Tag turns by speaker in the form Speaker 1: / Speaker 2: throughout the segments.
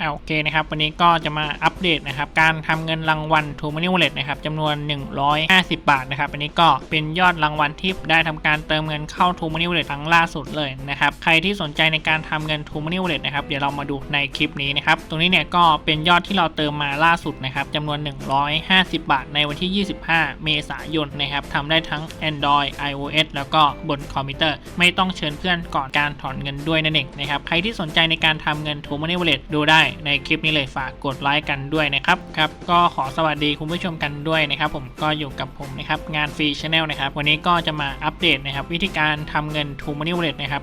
Speaker 1: อ่าโอเคนะครับวันนี้ก็จะมาอัปเดตนะครับการทำเงินรางวัล t ู Money Wallet นะครับจำนวน 150 บาทนะครับอันนี้ก็เป็นยอดรางวัลที่ได้ทำการเติมเงินเข้า t ู Money Wallet ครั้งล่าสุดเลยนะครับใครที่สนใจในการทำเงิน t ู Money Wallet นะครับเดี๋ยวเรามาดูในคลิปนี้นะครับตรงนี้เนี่ยก็เป็นยอดที่เราเติมมาล่าสุดนะครับจำนวน 150 บาท ในวันที่ 25 เมษายนนะครับทำได้ทั้ง Android iOS แล้วก็บนคอมพิวเตอร์ ไม่ต้องเชิญเพื่อนก่อนการถอนเงินด้วยนั่นเองนะครับใครที่สนใจในการทำเงิน t ู Money Wallet ดูได้ในคลิปนี้เลยฝากกดไลค์กันด้วยนะครับครับก็ขอสวัสดีคุณผู้ชมกันด้วยนะครับ ผมก็อยู่กับผมนะครับงานฟรีชาแนลนะครับวันนี้ก็จะมาอัปเดตนะครับวิธีการทำเงิน t ู Money Wallet นะครับ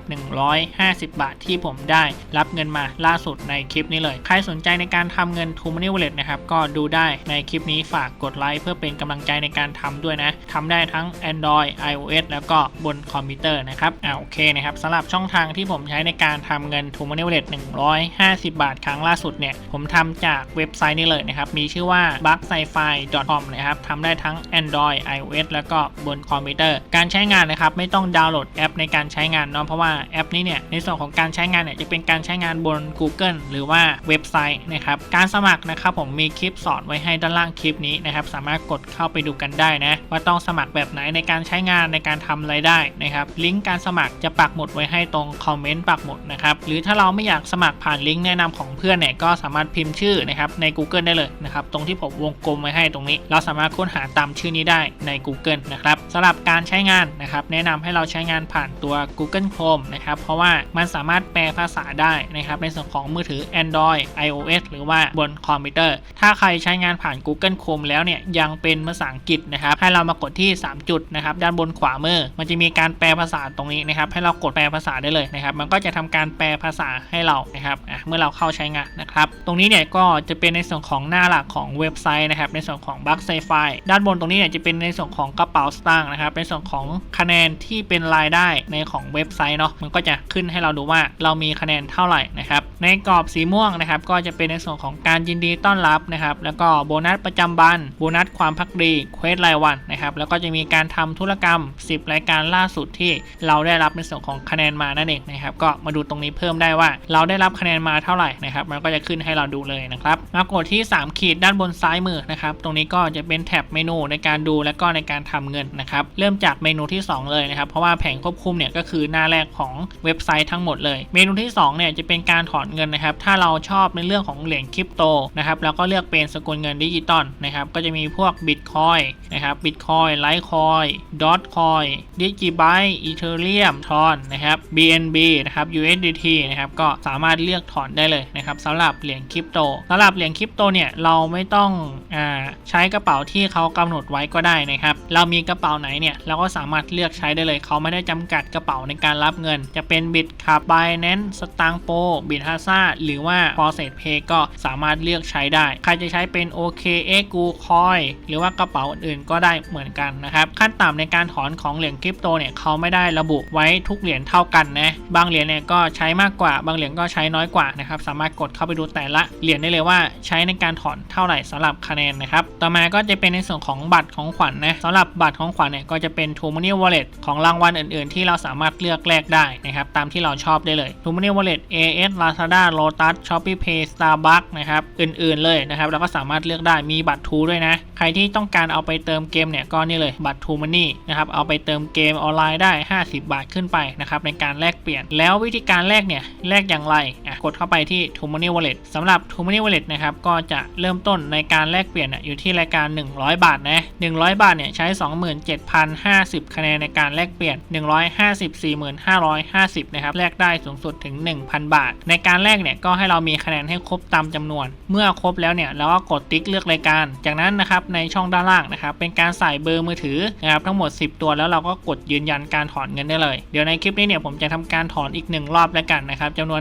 Speaker 1: 150 บาทที่ผมได้รับเงินมาล่าสุดในคลิปนี้เลย ใครสนใจในการทำเงิน t ู Money Wallet นะครับก็ดูได้ในคลิปนี้ฝากกดไลค์เพื่อเป็นกำลังใจในการทำด้วยนะทำได้ทั้ง Android iOS แล้วก็บนคอมพิวเตอร์นะครับอ่าโอเคนะครับสำหรับช่องทางที่ผมใช้ในการทำเงิน t ู Money Wallet 150 บาทครั้งล่าาสุดเนี่ย ผมทำจากเว็บไซต์นี้เลยนะครับ มีชื่อว่า b u g s c i f i c o m นะครับทำได้ทั้ง Android iOS แล้วก็บนคอมพิวเตอร์ การใช้งานนะครับไม่ต้องดาวน์โหลดแอปในการใช้งานเนาะเพราะว่าแอปนี้เนี่ยในส่วนของการใช้งานเนี่ยจะเป็นการใช้งานบน Google หรือว่าเว็บไซต์นะครับการสมัครนะครับผมมีคลิปสอนไว้ให้ด้านล่างคลิปนี้นะครับสามารถกดเข้าไปดูกันได้นะว่าต้องสมัครแบบไหนในการใช้งานในการทำอะไรได้นะครับลิงก์การสมัครจะปักหมุดไว้ให้ตรงคอมเมนต์ปักหมุดนะครับหรือถ้าเราไม่อยากสมัครผ่านลิงก์แนะนำของเพื่อนนี่ยก็สามารถพิมพ์ชื่อนะครับใน Google ได้เลยนะครับตรงที่ผมวงกลมไว้ให้ตรงนี้ เราสามารถค้นหาตามชื่อนี้ได้ใน Google นะครับสำหรับการใช้งานนะครับแนะนำให้เราใช้งานผ่านตัว Google Chrome นะครับเพราะว่ามันสามารถแปลภาษาได้นะครับในส่วนของมือถือ Android iOS หรือว่าบนคอมพิวเตอร์ ถ้าใครใช้งานผ่าน Google Chrome แล้วเนี่ยยังเป็นภาษาอังกฤษนะครับให้เรามากดที่ 3 จุดนะครับด้านบนขวามือ มันจะมีการแปลภาษาตรงนี้นะครับให้เรากดแปลภาษาได้เลยนะครับมันก็จะทำการแปลภาษาให้เรานะครับเมื่อเราเข้าใช้งานนะครับ ตรงนี้เนี่ยก็จะเป็นในส่วนของหน้าหลักของเว็บไซต์นะครับ ในส่วนของบัคไซไฟด้านบนตรงนี้เนี่ยจะเป็นในส่วนของกระเป๋าสตางค์นะครับ ในส่วนของคะแนนที่เป็นรายได้ในของเว็บไซต์เนาะ มันก็จะขึ้นให้เราดูว่าเรามีคะแนนเท่าไหร่นะครับ ในกรอบสีม่วงนะครับ ก็จะเป็นในส่วนของการยินดีต้อนรับนะครับ แล้วก็โบนัสประจำวันโบนัสความพักดีเควสรายวันนะครับ แล้วก็จะมีการทำธุรกรรม 10 รายการล่าสุดที่เราได้รับในส่วนของคะแนนมานั่นเองนะครับ ก็มาดูตรงนี้เพิ่มได้ว่า เราได้รับคะแนนมาเท่าไหร่นะครับ มันก็จะขึ้นให้เราดูเลยนะครับ มากดที่ 3 ขีดด้านบนซ้ายมือนะครับ ตรงนี้ก็จะเป็นแท็บเมนูในการดูและก็ในการทำเงินนะครับ เริ่มจากเมนูที่ 2 เลยนะครับ เพราะว่าแผงควบคุมเนี่ยก็คือหน้าแรกของเว็บไซต์ทั้งหมดเลย เมนูที่2เนี่ยจะเป็นการถอนเงินนะครับ ถ้าเราชอบในเรื่องของเหรียญคริปโตนะครับแล้วก็เลือกเป็นสกุลเงินดิจิตอลนะครับ ก็จะมีพวกบิตคอยนะครับบิตคอยไลท์คอยดอทคอยดิจิไบต์อีเทเรียมทอนนะครับ BNB นะครับ USDT นะครับ ก็สามารถเลือกถอนได้เลยนะครับสำหรับเหรียญคริปโตสำหรับเหรียญคริปโตเนี่ยเราไม่ต้องอ่าใช้กระเป๋าที่เขากำหนดไว้ก็ได้นะครับ เรามีกระเป๋าไหนเนี่ยเราก็สามารถเลือกใช้ได้เลย เขาไม่ได้จำกัดกระเป๋าในการรับเงิน จะเป็นบิตคับ Binance สตางโปบิตฮาซ่าหรือว่า f o r s e t Pay ก็สามารถเลือกใช้ได้ ใครจะใช้เป็น OKX g o Coin หรือว่ากระเป๋าอื่นๆก็ได้เหมือนกันนะครับ ขั้นต่ำในการถอนของเหรียญคริปโตเนี่ยเขาไม่ได้ระบุไว้ทุกเหรียญเท่ากันนะ บางเหรียญเนี่ยก็ใช้มากกว่า บางเหรียญก็ใช้น้อยกว่านะครับ สามารถกดเข้าไปดูแต่ละเหรียญได้เลยว่าใช้ในการถอนเท่าไหร่สำหรับคะแนนนะครับ ต่อมาก็จะเป็นในส่วนของบัตรของขวัญนนะสำหรับบัตรของขวัญเนี่ยก็จะเป็น t ู Money Wallet ของรางวัลอื่นๆ ที่เราสามารถเลือกแลกได้นะครับ ตามที่เราชอบได้เลย t ู Money Wallet AS Lazada Lotus Shopee Pay Starbucks นะครับ อื่นๆเลยนะครับเราก็สามารถเลือกได้มีบัตรทูด้วยนะ ใครที่ต้องการเอาไปเติมเกมเนี่ยก็นี่เลยบัตร True Money นะครับ เอาไปเติมเกมออนไลน์ได้ 50 บาทขึ้นไปนะครับในการแลกเปลี่ยน แล้ววิธีการแลกเนี่ยแลกอย่างไรอะกดเข้าไปที่ True Money Wallet สำหรับ True Money Wallet นะครับก็จะเริ่มต้นในการแลกเปลี่ยนอะอยู่ที่รายการ 100 บาทนะ100 บาทเนี่ยใช้ 27,050 คะแนนในการแลกเปลี่ยน 150 4550นะครับแลกได้สูงสุดถึง 1,000 บาทในการการแลกเนี่ยก็ให้เรามีคะแนนให้ครบตามจำนวน เมื่อครบแล้วเนี่ยเราก็กดติ๊กเลือกรายการ จากนั้นนะครับในช่องด้านล่างนะครับเป็นการใส่เบอร์มือถือนะครับทั้งหมด 10 ตัวแล้วเราก็กดยืนยันการถอนเงินได้เลย เดี๋ยวในคลิปนี้เนี่ยผมจะทำการถอนอีก 1 รอบแล้วกันนะครับจำนวน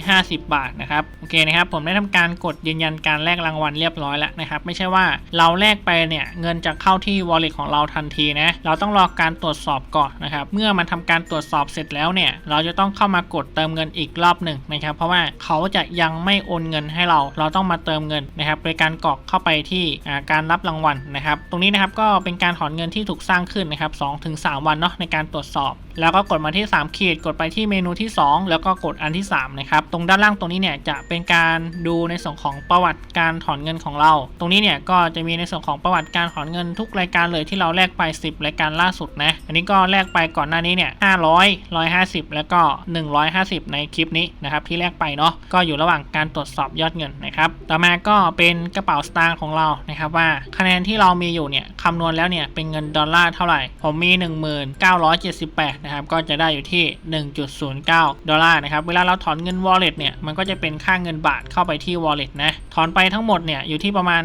Speaker 1: 150 บาทนะครับโอเคนะครับผมได้ทำการกดยืนยันการแลกรางวัลเรียบร้อยแล้วนะครับไม่ใช่ว่าเราแลกไปเนี่ยเงินจะเข้าที่ wallet ของเราทันทีนะเราต้องรอการตรวจสอบก่อนนะครับเมื่อมันทำการตรวจสอบเสร็จแล้วเนี่ยเราจะต้องเข้ามากดเติมเงินอีกรอบหนึ่งนะครับเพราะว่าเขาจะยังไม่โอนเงินให้เรา เราต้องมาเติมเงินนะครับโดยการกรอกเข้าไปที่การรับรางวัลนะครับ ตรงนี้นะครับก็เป็นการถอนเงินที่ถูกสร้างขึ้นนะครับ2-3วันเนาะในการตรวจสอบ แล้วก็กดมาที่ 3 ขีด กดไปที่เมนูที่ 2 แล้วก็กดอันที่3นะครับตรงด้านล่างตรงนี้เนี่ยจะเป็นการดูในส่วนของประวัติการถอนเงินของเรา ตรงนี้เนี่ยก็จะมีในส่วนของประวัติการถอนเงินทุกรายการเลยที่เราแลกไป 10 รายการล่าสุดนะอันนี้ก็แลกไปก่อนหน้านี้เนี่ย500 150 แล้วก็ 150 ในคลิปนี้นะครับที่แลกไปเนาะก็อยู่ระหว่างการตรวจสอบยอดเงินนะครับ ต่อมาก็เป็นกระเป๋าสตางค์ของเรานะครับว่าคะแนนที่เรามีอยู่เนี่ยคำนวณแล้วเนี่ยเป็นเงินดอลลาร์เท่าไหร่ ผมมี 1978 นะครับ ก็จะได้อยู่ที่ 1.09 ดอลลาร์นะครับ เวลาเราถอนเงิน wallet เนี่ย มันก็จะเป็นค่าเงินบาทเข้าไปที่ wallet นะ ถอนไปทั้งหมดเนี่ย อยู่ที่ประมาณ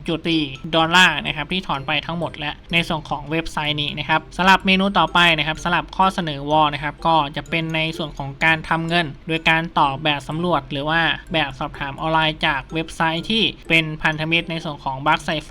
Speaker 1: 526.4 ดอลลาร์นะครับ ที่ถอนไปทั้งหมดและ ในส่วนของเว็บไซต์นี้นะครับสำหรับเมนูต่อไปนะครับสำหรับข้อเสนอวอลนะครับ ก็จะเป็นในส่วนของการทำเงิน โดยการการตอบแบบสำรวจ หรือว่าแบบสอบถามออนไลน์จากเว็บไซต์ที่เป็นพันธมิตรในส่วนของบัคไซไฟ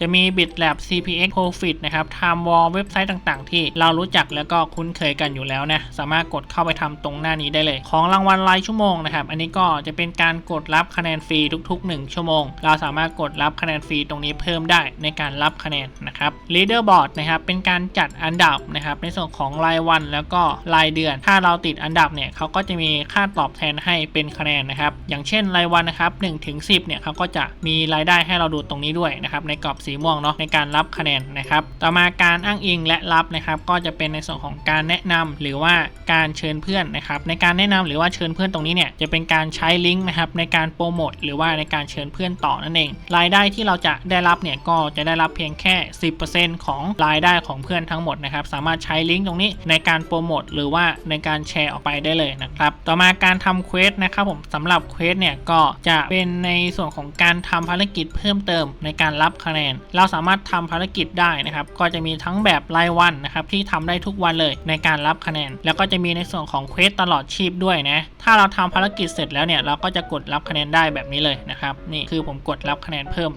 Speaker 1: จะมี BitLab CPX Profit นะครับ Time Wall เว็บไซต์ต่างๆ ที่เรารู้จักแล้วก็คุ้นเคยกันอยู่แล้วนะ สามารถกดเข้าไปทำตรงหน้านี้ได้เลย ของรางวัลรายชั่วโมงนะครับ อันนี้ก็จะเป็นการกดรับคะแนนฟรีทุก ๆ 1 ชั่วโมง เราสามารถกดรับคะแนนฟรีตรงนี้เพิ่มได้ในการรับคะแนนนะครับ Leaderboard นะครับเป็นการจัดอันดับนะครับในส่วนของรายวันแล้วก็รายเดือน ถ้าเราติดอันดับเนี่ยเขาก็จะมีค่าตอบแทนให้เป็นคะแนนนะครับ อย่างเช่นรายวันนะครับ1ถึง10เนี่ยเขาก็จะมีรายได้ให้เราดูตรงนี้ด้วยนะครับในกรอบสีม่วงเนาะในการรับคะแนนนะครับต่อมาการอ้างอิงและรับนะครับก็จะเป็นในส่วนของการแนะนำหรือว่าการเชิญเพื่อนนะครับในการแนะนำหรือว่าเชิญเพื่อนตรงนี้เนี่ยจะเป็นการใช้ลิงก์นะครับในการโปรโมทหรือว่าในการเชิญเพื่อนต่อนั่นเอง รายได้ที่เราจะได้รับเนี่ยก็จะได้รับเพียงแค่ 10%ของรายได้ของเพื่อนทั้งหมดนะครับสามารถใช้ลิงก์ตรงนี้ในการโปรโมทหรือว่าในการแชร์ออกไปได้เลยนะครับต่อมาการทำเควสนะครับผมสำหรับเควสเนี่ยก็จะเป็นในส่วนของการทำภารกิจเพิ่มเติมในการรับคะแนนเราสามารถทำภารกิจได้นะครับ ก็จะมีทั้งแบบรายวันนะครับที่ทำได้ทุกวันเลยในการรับคะแนน แล้วก็จะมีในส่วนของเควสตลอดชีพด้วยนะ ถ้าเราทำภารกิจเสร็จแล้วเนี่ยเราก็จะกดรับคะแนนได้แบบนี้เลยนะครับ นี่คือผมกดรับคะแนนเพิ่ม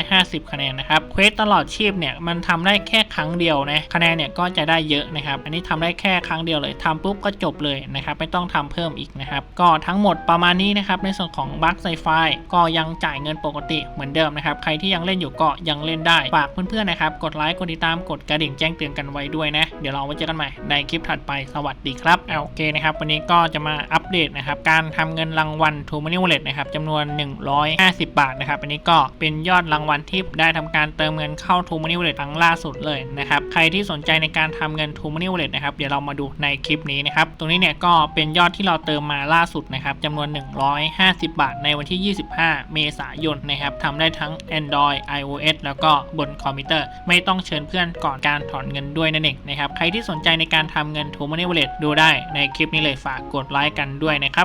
Speaker 1: 750 คะแนนนะครับเควสตลอดชีพเนี่ยมันทำได้แค่ครั้งเดียวนะคะแนนเนี่ยก็จะได้เยอะนะครับ อันนี้ทำได้แค่ครั้งเดียวเลยทำปุ๊บก็จบเลยนะครับ ไม่ต้องทำเพิ่มอีกนะครับ ก็ทั้งหมดประมาณนี้นะครับในส่วนของบัคไซไฟก็ยังจ่ายเงินปกติเหมือนเดิมนะครับ ใครที่ยังเล่นอยู่ก็ยังเลนได้ ฝากเพื่อนๆนะครับ กดไลค์ กดติดตาม กดกระดิ่งแจ้งเตือนกันไว้ด้วยนะ เดี๋ยวเราไว้เจอกันใหม่ในคลิปถัดไป สวัสดีครับโอเคนะครับ วันนี้ก็จะมาอัปเดตนะครับ การทำเงินรางวัล t ู Money Wallet นะครับจำนวน 150 บาทนะครับ อันนี้ก็เป็นยอดรางวัลที่ได้ทำการเติมเงินเข้า t ู Money Wallet ครั้งล่าสุดเลยนะครับ ใครที่สนใจในการทำเงิน t ู Money Wallet นะครับ เดี๋ยวเรามาดูในคลิปนี้นะครับ ตรงนี้เนี่ยก็เป็นยอดที่เราเติมมาล่าสุดนะครับจำนวน 150 บาท ในวันที่ 25 เมษายนนะครับทำได้ทั้ง Android iOS แล้วก็บนคอมพิวเตอร์ ไม่ต้องเชิญเพื่อนก่อนการถอนเงินด้วยนั่นเองนะครับ ใครที่สนใจในการทำเงิน t ู Money Wallet ดูได้ในคลิปนี้เลยฝากกดไลค์กันด้วยนะครับ